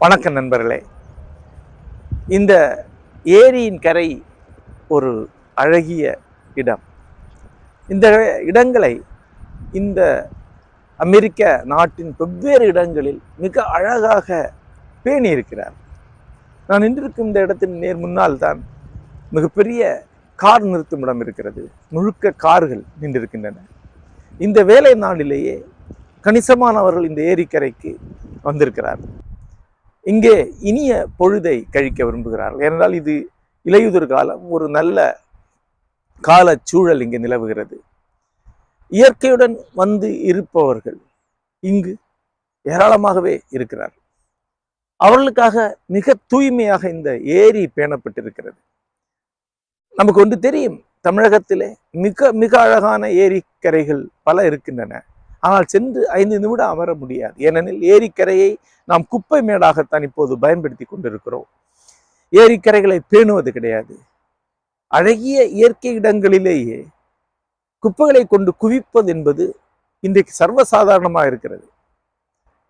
வணக்கம் நண்பர்களே. இந்த ஏரியின் கரை ஒரு அழகிய இடம். இந்த இடங்களை இந்த அமெரிக்க நாட்டின் வெவ்வேறு இடங்களில் மிக அழகாக பேணி இருக்கிறார் நான் நின்றிருக்கும் இந்த இடத்தின் நேர் முன்னால் தான் மிகப்பெரிய கார் நிறுத்தும் இடம் இருக்கிறது. முழுக்க கார்கள் நின்றிருக்கின்றன. இந்த வேலை நாளிலேயே கணிசமானவர்கள் இந்த ஏரிக்கரைக்கு வந்திருக்கிறார்கள் இங்கே இனிய பொழுதை கழிக்க விரும்புகிறார்கள். ஏனென்றால் இது இலையுதிர் காலம். ஒரு நல்ல கால சூழல் இங்கே நிலவுகிறது. இயற்கையுடன் வந்து இருப்பவர்கள் இங்கு ஏராளமாகவே இருக்கிறார் அவர்களுக்காக மிக தூய்மையாக இந்த ஏரி பேணப்பட்டிருக்கிறது. நமக்கு ஒன்று தெரியும். தமிழகத்திலே மிக மிக அழகான ஏரிக்கரைகள் பல இருக்கின்றன. ஆனால் சென்று ஐந்து நிமிடம் அமர முடியாது. ஏனெனில் ஏரிக்கரையை நாம் குப்பை மேடாகத்தான் இப்போது பயன்படுத்தி கொண்டிருக்கிறோம். ஏரிக்கரைகளை பேணுவது கிடையாது. அழகிய இயற்கை இடங்களிலேயே குப்பைகளை கொண்டு குவிப்பது என்பது இன்றைக்கு சர்வசாதாரணமாக இருக்கிறது.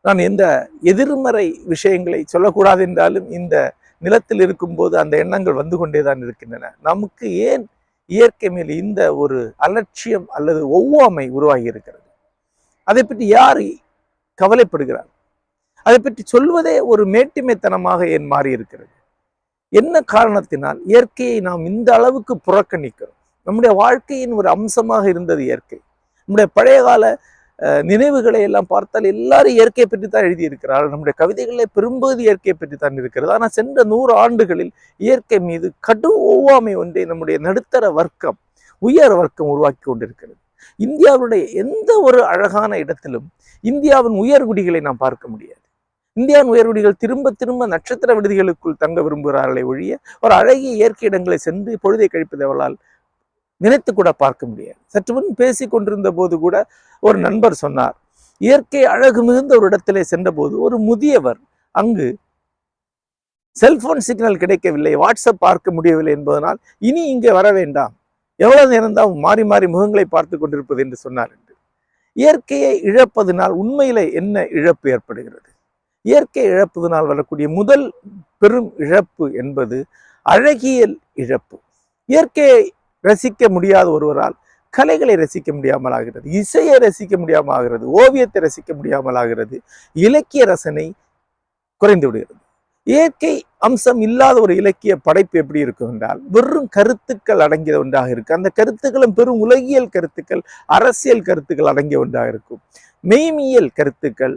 நான் எந்த எதிர்மறை விஷயங்களை சொல்லக்கூடாது என்றாலும் இந்த நிலத்தில் இருக்கும்போது அந்த எண்ணங்கள் வந்து கொண்டேதான் இருக்கின்றன. நமக்கு ஏன் இயற்கை மேல் இந்த ஒரு அலட்சியம் அல்லது ஒவ்வாமை உருவாகி இருக்கிறது? அதை பற்றி யார் கவலைப்படுகிறார்? அதை பற்றி சொல்வதே ஒரு மேட்டிமைத்தனமாக ஏன் மாறி இருக்கிறது? என்ன காரணத்தினால் இயற்கையை நாம் இந்த அளவுக்கு புறக்கணிக்கிறோம்? நம்முடைய வாழ்க்கையின் ஒரு அம்சமாக இருந்தது இயற்கை. நம்முடைய பழைய கால நினைவுகளை எல்லாம் பார்த்தால் எல்லாரும் இயற்கையை பற்றி தான் எழுதியிருக்கிறார்கள் நம்முடைய கவிதைகளில் பெரும்பகுதி இயற்கையை பற்றி தான் இருக்கிறது. ஆனால் சென்ற நூறு ஆண்டுகளில் இயற்கை மீது கடும் ஒவ்வாமை ஒன்றை நம்முடைய நடுத்தர வர்க்கம் உயர் வர்க்கம் உருவாக்கி கொண்டிருக்கிறது. இந்தியாவுடைய எந்த ஒரு அழகான இடத்திலும் இந்தியாவின் உயர்குடிகளை நாம் பார்க்க முடியாது. இந்தியாவின் உயர்குடிகள் திரும்ப திரும்ப நட்சத்திர விடுதிகளுக்குள் தங்க விரும்புகிறார்களே ஒழிய ஒரு அழகிய இயற்கை இடங்களை சென்று பொழுதை கழிப்பதவளால் நினைத்து கூட பார்க்க முடியாது. சற்று முன் பேசி கொண்டிருந்த போது கூட ஒரு நண்பர் சொன்னார் இயற்கை அழகு மிகுந்த ஒரு இடத்திலே சென்றபோது ஒரு முதியவர் அங்கு செல்போன் சிக்னல் கிடைக்கவில்லை வாட்ஸ்அப் பார்க்க முடியவில்லை என்பதனால் இனி இங்கே வர வேண்டாம். எவ்வளவு நேரம் தான் மாறி மாறி முகங்களை பார்த்து கொண்டிருப்பது? என்று சொன்னார் என்று. இயற்கையை இழப்பதனால் உண்மையில என்ன இழப்பு ஏற்படுகிறது? இயற்கை இழப்பதனால் வரக்கூடிய முதல் பெரும் இழப்பு என்பது அழகியல் இழப்பு. இயற்கையை ரசிக்க முடியாத ஒருவரால் கலைகளை ரசிக்க முடியாமல் ஆகிறது இசையை ரசிக்க முடியாமல் ஆகிறது ஓவியத்தை ரசிக்க முடியாமல் ஆகிறது இலக்கிய ரசனை குறைந்து விடுகிறது. இயற்கை அம்சம் இல்லாத ஒரு இலக்கிய படைப்பு எப்படி இருக்கும் என்றால் வெறும் கருத்துக்கள் அடங்கிய ஒன்றாக இருக்கு அந்த கருத்துக்களும் பெரும் உலகியல் கருத்துக்கள் அரசியல் கருத்துக்கள் அடங்கிய ஒன்றாக இருக்கும். மெய்மியல் கருத்துக்கள்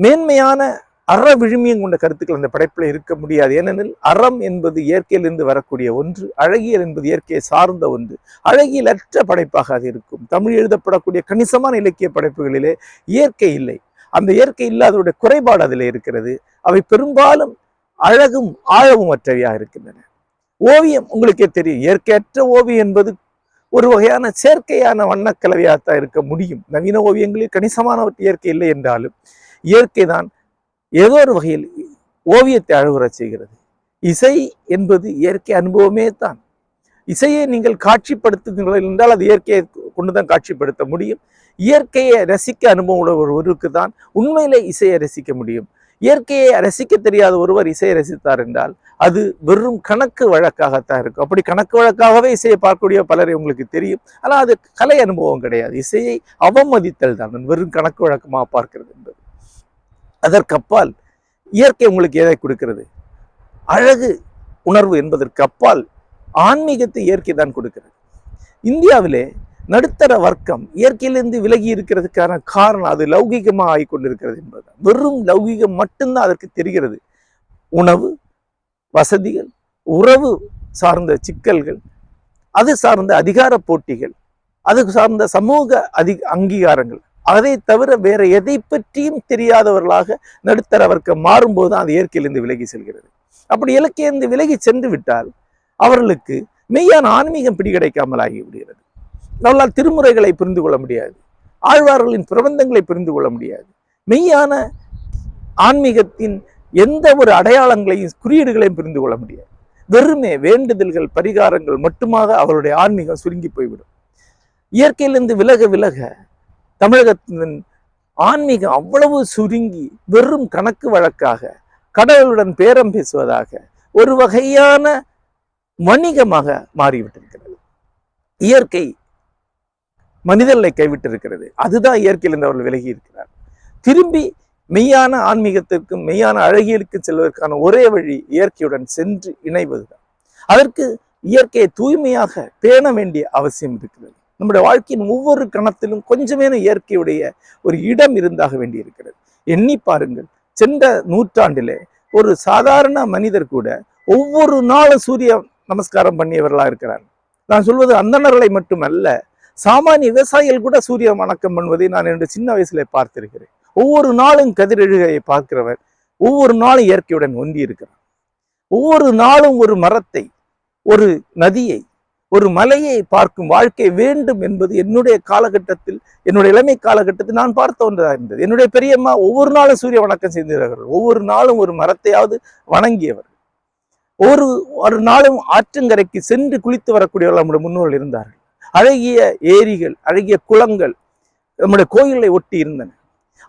மேன்மையான அற விழுமியம் கொண்ட கருத்துக்கள் அந்த படைப்பில் இருக்க முடியாது. ஏனெனில் அறம் என்பது இயற்கையிலிருந்து வரக்கூடிய ஒன்று அழகியல் என்பது இயற்கையை சார்ந்த ஒன்று. அழகியலற்ற படைப்பாக அது இருக்கும். தமிழ் எழுதப்படக்கூடிய கணிசமான இலக்கிய படைப்புகளிலே இயற்கை இல்லை. அந்த இயற்கை இல்லாதவருடைய குறைபாடு அதில் இருக்கிறது. அவை பெரும்பாலும் அழகும் ஆழவும் அற்றவையாக இருக்கின்றன. ஓவியம் உங்களுக்கே தெரியும். இயற்கையற்ற ஓவியம் என்பது ஒரு வகையான செயற்கையான வண்ணக்கலவையாகத்தான் இருக்க முடியும். நவீன ஓவியங்களில் கணிசமான இயற்கை இல்லை என்றாலும் இயற்கை தான் ஏதோ ஒரு வகையில் ஓவியத்தை அழுகுற செய்கிறது. இசை என்பது இயற்கை அனுபவமே தான். இசையை நீங்கள் காட்சிப்படுத்துகிறீர்கள் என்றால் அது இயற்கையை கொண்டுதான் காட்சிப்படுத்த முடியும். இயற்கையை ரசிக்க அனுபவம் உள்ள ஒருவருக்கு தான் உண்மையிலே இசையை ரசிக்க முடியும். இயற்கையை ரசிக்க தெரியாத ஒருவர் இசையை ரசித்தார் என்றால் அது வெறும் கணக்கு வழக்காகத்தான் இருக்கும். அப்படி கணக்கு வழக்காகவே இசையை பார்க்கக்கூடிய பலரை உங்களுக்கு தெரியும். ஆனால் அது கலை அனுபவம் கிடையாது. இசையை அவமதித்தல் தான். வெறும் கணக்கு வழக்கமாக பார்க்கிறது என்பது. அதற்கப்பால் இயற்கை உங்களுக்கு எதை கொடுக்கிறது? அழகு உணர்வு என்பதற்கு அப்பால் ஆன்மீகத்தை இயற்கை தான் கொடுக்கிறது. இந்தியாவிலே நடுத்தர வர்க்கம் இயற்கையிலிருந்து விலகி இருக்கிறதுக்கான காரணம் அது லௌகீகமாக ஆகிக்கொண்டிருக்கிறது என்பது வெறும் லௌகீகம் மட்டும்தான் அதற்கு தெரிகிறது. உணவு வசதிகள் உறவு சார்ந்த சிக்கல்கள் அது சார்ந்த அதிகார போட்டிகள் அது சார்ந்த சமூக அதி அங்கீகாரங்கள் அதை தவிர வேற எதை பற்றியும் தெரியாதவர்களாக நடுத்தர வர்க்கம் மாறும்போது அது இயற்கையிலிருந்து விலகி செல்கிறது. அப்படி இலக்கியிலிருந்து விலகி சென்று விட்டால் அவர்களுக்கு மெய்யான ஆன்மீகம் பிடி கிடைக்காமல் ஆகிவிடுகிறது நம்மளால் திருமுறைகளை புரிந்து கொள்ள முடியாது. ஆழ்வார்களின் பிரபந்தங்களை புரிந்து கொள்ள முடியாது. மெய்யான ஆன்மீகத்தின் எந்த ஒரு அடையாளங்களையும் குறியீடுகளையும் புரிந்து கொள்ள முடியாது. வெறுமே வேண்டுதல்கள் பரிகாரங்கள் மட்டுமாக அவருடைய ஆன்மீகம் சுருங்கி போய்விடும். இயற்கையிலிருந்து விலக விலக தமிழகத்தின் ஆன்மீகம் அவ்வளவு சுருங்கி வெறும் கணக்கு வழக்காக கடவுளுடன் பேரம் பேசுவதாக ஒரு வகையான வணிகமாக மாறிவிட்டிருக்கிறது. இயற்கை மனிதர்களை கைவிட்டிருக்கிறது. அதுதான் இயற்கையிலிருந்து அவர்கள் விலகி இருக்கிறார். திரும்பி மெய்யான ஆன்மீகத்திற்கும் மெய்யான அழகியலுக்கும் செல்வதற்கான ஒரே வழி இயற்கையுடன் சென்று இணைவதுதான். அதற்கு இயற்கையை தூய்மையாக பேண வேண்டிய அவசியம் இருக்கிறது. நம்முடைய வாழ்க்கையின் ஒவ்வொரு கணத்திலும் கொஞ்சமேன இயற்கையுடைய ஒரு இடம் இருந்தாக வேண்டியிருக்கிறது. எண்ணி பாருங்கள் சென்ற நூற்றாண்டிலே ஒரு சாதாரண மனிதர் கூட ஒவ்வொரு நாளும் சூரிய நமஸ்காரம் பண்ணியவர்களா இருக்கிறார். நான் சொல்வது அந்தணர்களை மட்டுமல்ல சாமானிய விவசாயிகள் கூட சூரிய வணக்கம் பண்ணுவதை நான் என்னுடைய சின்ன வயசுல பார்த்திருக்கிறேன். ஒவ்வொரு நாளும் கதிரெழுகையை பார்க்கிறவர் ஒவ்வொரு நாளும் இயற்கையுடன் ஒன்றி இருக்கிறார் ஒவ்வொரு நாளும் ஒரு மரத்தை ஒரு நதியை ஒரு மலையை பார்க்கும் வாழ்க்கை வேண்டும் என்பது என்னுடைய காலகட்டத்தில் என்னுடைய இளமை காலகட்டத்தில் நான் பார்த்த ஒன்றாக இருந்தது. என்னுடைய பெரியம்மா ஒவ்வொரு நாளும் சூரிய வணக்கம் செய்திருக்கிறார்கள். ஒவ்வொரு நாளும் ஒரு மரத்தையாவது வணங்கியவர். ஒரு ஒரு நாளும் ஆற்றங்கரைக்கு சென்று குளித்து வரக்கூடியவர்கள் நம்முடைய முன்னோர்கள் இருந்தார்கள். அழகிய ஏரிகள் அழகிய குளங்கள் நம்முடைய கோயிலை ஒட்டி இருந்தன.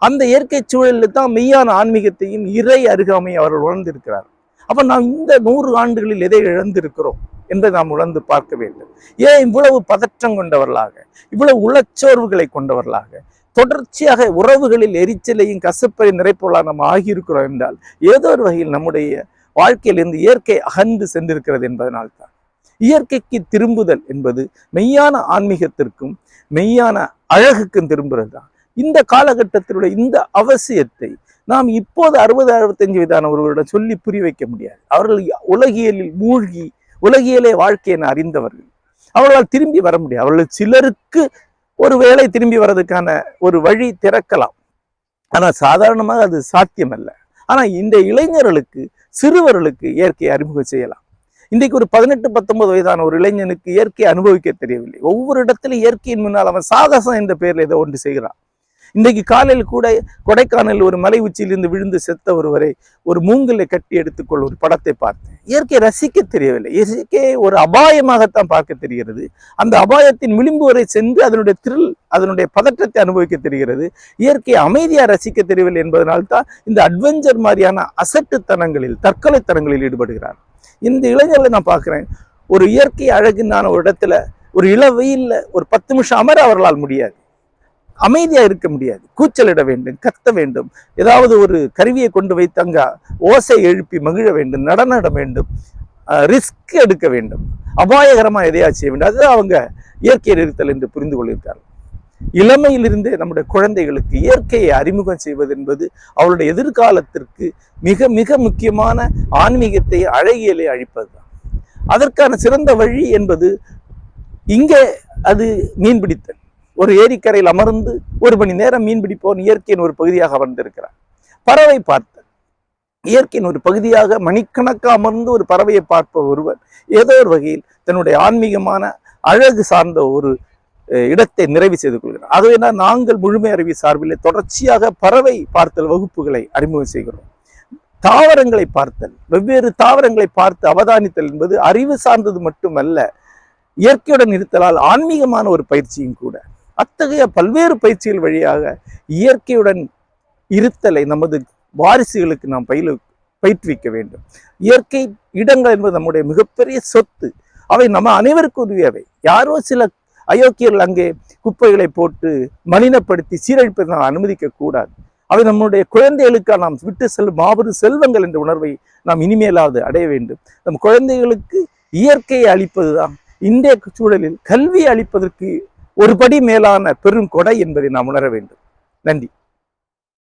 அந்த இயற்கை சூழலில் தான் மெய்யான ஆன்மீகத்தையும் இறை அருகாமையை அவர்கள் உணர்ந்திருக்கிறார் அப்ப நாம் இந்த நூறு ஆண்டுகளில் எதை இழந்திருக்கிறோம்? என்று நாம் உணர்ந்து பார்க்க வேண்டும். ஏன் இவ்வளவு பதற்றம் கொண்டவர்களாக? இவ்வளவு உளச்சோர்வுகளை கொண்டவர்களாக? தொடர்ச்சியாக உறவுகளில் எரிச்சலையும் கசப்பை நிறைப்பவர்களாக நாம் ஆகியிருக்கிறோம் என்றால் ஏதோ ஒரு வகையில் நம்முடைய வாழ்க்கையிலிருந்து இயற்கை அகன்று சென்றிருக்கிறது என்பதனால்தான். இயற்கைக்கு திரும்புதல் என்பது மெய்யான ஆன்மீகத்திற்கும் மெய்யான அழகுக்கும் திரும்புறது தான் இந்த காலகட்டத்தினுடைய இந்த அவசியத்தை நாம் இப்போது அறுபது அறுபத்தஞ்சு வயதான ஒருவரிடம் சொல்லி புரிய வைக்க முடியாது. அவர்கள் உலகியலில் மூழ்கி உலகியலே வாழ்க்கையை அறிந்தவர்கள். அவர்களால் திரும்பி வர முடியாது. அவர்கள் சிலருக்கு ஒரு வேலை திரும்பி வர்றதுக்கான ஒரு வழி திறக்கலாம். ஆனால் சாதாரணமாக அது சாத்தியமல்ல. ஆனால் இந்த இளைஞர்களுக்கு சிறுவர்களுக்கு இயற்கையை அறிமுகம் செய்யலாம். இன்றைக்கு ஒரு பதினெட்டு பத்தொன்பது வயதான ஒரு இளைஞனுக்கு இயற்கையை அனுபவிக்க தெரியவில்லை. ஒவ்வொரு இடத்துலையும் இயற்கையின் முன்னால் அவன் சாகசம் என்ற பெயரில் ஏதோ ஒன்று செய்கிறான். இன்றைக்கு காலையில் கூட கொடைக்கானல் ஒரு மலை உச்சியிலிருந்து விழுந்து செத்த ஒருவரை ஒரு மூங்கலை கட்டி எடுத்துக்கொள்ள ஒரு படத்தை பார்த்தேன். இயற்கையை ரசிக்க தெரியவில்லை. இயற்கையை ஒரு அபாயமாகத்தான் பார்க்க தெரிகிறது. அந்த அபாயத்தின் விளிம்பு வரை சென்று அதனுடைய திரில் அதனுடைய பதற்றத்தை அனுபவிக்க தெரிகிறது. இயற்கையை அமைதியாக ரசிக்க தெரியவில்லை என்பதனால்தான் இந்த அட்வென்ச்சர் மாதிரியான அசட்டுத்தனங்களில் தற்கொலைத்தனங்களில் ஈடுபடுகிறார். இந்த இளைஞர்களை நான் பார்க்குறேன். ஒரு இயற்கை அழகுனான ஒரு இடத்துல ஒரு இள ஒரு பத்து நிமிஷம் அமர அவர்களால் முடியாது. அமைதியா இருக்க முடியாது. கூச்சலிட வேண்டும் கத்த வேண்டும். ஏதாவது ஒரு கருவியை கொண்டு வைத்து அங்கே ஓசை எழுப்பி மகிழ வேண்டும் நடனட வேண்டும் ரிஸ்க் எடுக்க வேண்டும். அபாயகரமா எதையா செய்ய வேண்டும். அது அவங்க இயற்கை நிறுத்தல் என்று புரிந்து கொள்ளிருக்கார்கள் இளமையிலிருந்தே நம்முடைய குழந்தைகளுக்கு இயற்கையை அறிமுகம் செய்வது என்பது அவருடைய எதிர்காலத்திற்கு மிக மிக முக்கியமான ஆன்மீகத்தை அழகியலை அழிப்பதுதான் அதற்கான சிறந்த வழி என்பது இங்கே அது மீன்பிடித்தல். ஒரு ஏரிக்கரையில் அமர்ந்து ஒரு மணி நேரம் மீன் பிடிப்போம் இயற்கையின் ஒரு பகுதியாக அமர்ந்திருக்கிறார். பறவை பார்த்தல் இயற்கையின் ஒரு பகுதியாக மணிக்கணக்காக அமர்ந்து ஒரு பறவையை பார்ப்ப ஒருவர் ஏதோ ஒரு வகையில் தன்னுடைய ஆன்மீகமான அழகு சார்ந்த ஒரு அஹ், இடத்தை நிறைவு செய்து கொள்கிறார். ஆகவே தான் நாங்கள் முழுமை அறிவி சார்பில் தொடர்ச்சியாக பறவை பார்த்தல் வகுப்புகளை அறிமுகம் செய்கிறோம். தாவரங்களை பார்த்தல் வெவ்வேறு தாவரங்களை பார்த்து அவதானித்தல் என்பது அறிவு சார்ந்தது மட்டுமல்ல இயற்கையுடன் இருத்தலால் ஆன்மீகமான ஒரு பயிற்சியும் கூட. அத்தகைய பல்வேறு பயிற்சிகள் வழியாக இயற்கையுடன் இருத்தலை நமது வாரிசுகளுக்கு நாம் பயில பயிற்றுவிக்க வேண்டும். இயற்கை இடங்கள் என்பது நம்முடைய மிகப்பெரிய சொத்து. அவை நம்ம அனைவருக்கும் உதவியவை. யாரோ சில அயோக்கியர்கள் அங்கே குப்பைகளை போட்டு மலினப்படுத்தி சீரழிப்பதை நாம் அனுமதிக்க கூடாது. அவை நம்முடைய குழந்தைகளுக்காக நாம் விட்டு செல்லும் மாபெரும் செல்வங்கள் என்ற உணர்வை நாம் இனிமேலாவது அடைய வேண்டும். நம் குழந்தைகளுக்கு இயற்கையை அளிப்பதுதான் இன்றைய சூழலில் கல்வி அளிப்பதற்கு ஒரு படி மேலான பெரும் கொடை என்பதை நாம் உணர வேண்டும். நன்றி.